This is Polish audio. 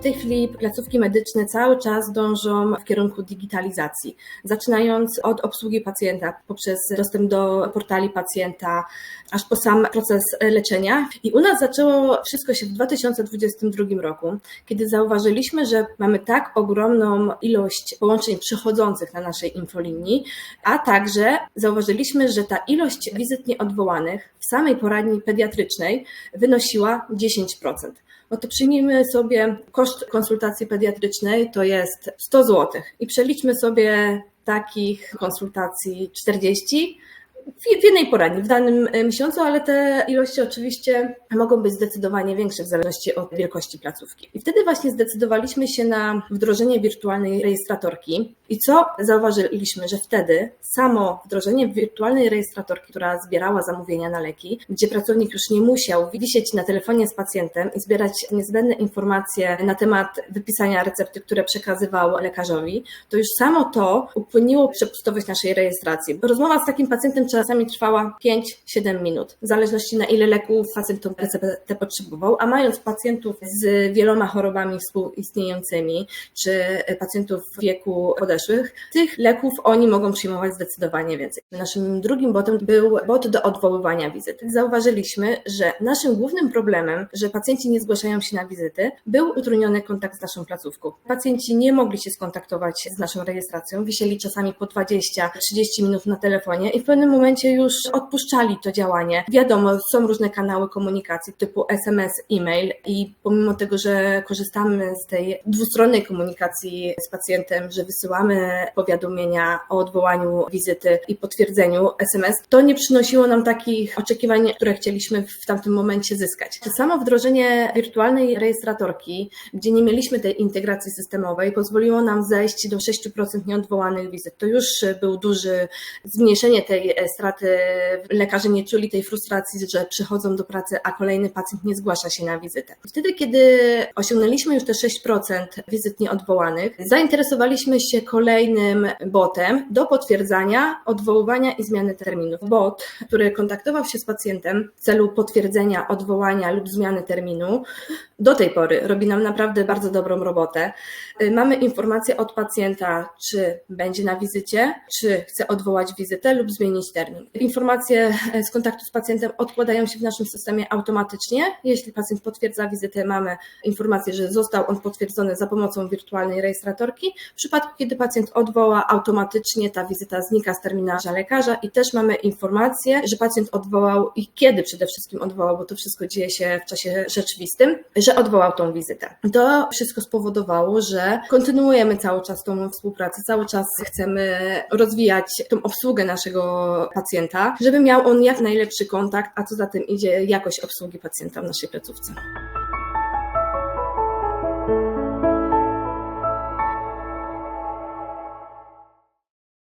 W tej chwili placówki medyczne cały czas dążą w kierunku digitalizacji, zaczynając od obsługi pacjenta poprzez dostęp do portali pacjenta, aż po sam proces leczenia. I u nas zaczęło wszystko się w 2022 roku, kiedy zauważyliśmy, że mamy tak ogromną ilość połączeń przychodzących na naszej infolinii, a także zauważyliśmy, że ta ilość wizyt nieodwołanych w samej poradni pediatrycznej wynosiła 10%. No to przyjmijmy sobie koszt konsultacji pediatrycznej to jest 100 zł i przeliczmy sobie takich konsultacji 40 w jednej poradni w danym miesiącu, ale te ilości oczywiście mogą być zdecydowanie większe w zależności od wielkości placówki. I wtedy właśnie zdecydowaliśmy się na wdrożenie wirtualnej rejestratorki. I co zauważyliśmy, że wtedy samo wdrożenie wirtualnej rejestratorki, która zbierała zamówienia na leki, gdzie pracownik już nie musiał wisieć na telefonie z pacjentem i zbierać niezbędne informacje na temat wypisania recepty, które przekazywał lekarzowi, to już samo to upłynniło przepustowość naszej rejestracji. Rozmowa z takim pacjentem czasami trwała 5-7 minut, w zależności na ile leków pacjent tą receptę potrzebował, a mając pacjentów z wieloma chorobami współistniejącymi, czy pacjentów w wieku podeszłych, tych leków oni mogą przyjmować zdecydowanie więcej. Naszym drugim botem był bot do odwoływania wizyt. Zauważyliśmy, że naszym głównym problemem, że pacjenci nie zgłaszają się na wizyty, był utrudniony kontakt z naszą placówką. Pacjenci nie mogli się skontaktować z naszą rejestracją, wisieli czasami po 20-30 minut na telefonie i w pewnym momencie już odpuszczali to działanie. Wiadomo, są różne kanały komunikacji typu SMS, e-mail i pomimo tego, że korzystamy z tej dwustronnej komunikacji z pacjentem, że wysyłamy powiadomienia o odwołaniu wizyty i potwierdzeniu SMS, to nie przynosiło nam takich oczekiwań, które chcieliśmy w tamtym momencie zyskać. To samo wdrożenie wirtualnej rejestratorki, gdzie nie mieliśmy tej integracji systemowej, pozwoliło nam zejść do 6% nieodwołanych wizyt. To już był duży zmniejszenie tej straty. Lekarze nie czuli tej frustracji, że przychodzą do pracy, a kolejny pacjent nie zgłasza się na wizytę. Wtedy, kiedy osiągnęliśmy już te 6% wizyt nieodwołanych, zainteresowaliśmy się kolejnym botem do potwierdzania, odwoływania i zmiany terminów. Bot, który kontaktował się z pacjentem w celu potwierdzenia odwołania lub zmiany terminu, do tej pory robi nam naprawdę bardzo dobrą robotę. Mamy informację od pacjenta, czy będzie na wizycie, czy chce odwołać wizytę lub zmienić termin. Informacje z kontaktu z pacjentem odkładają się w naszym systemie automatycznie. Jeśli pacjent potwierdza wizytę, mamy informację, że został on potwierdzony za pomocą wirtualnej rejestratorki. W przypadku, kiedy pacjent odwoła, automatycznie ta wizyta znika z terminarza lekarza i też mamy informację, że pacjent odwołał i kiedy przede wszystkim odwołał, bo to wszystko dzieje się w czasie rzeczywistym, że odwołał tą wizytę. To wszystko spowodowało, że kontynuujemy cały czas tą współpracę, cały czas chcemy rozwijać tą obsługę naszego pacjenta, żeby miał on jak najlepszy kontakt, a co za tym idzie jakość obsługi pacjenta w naszej placówce.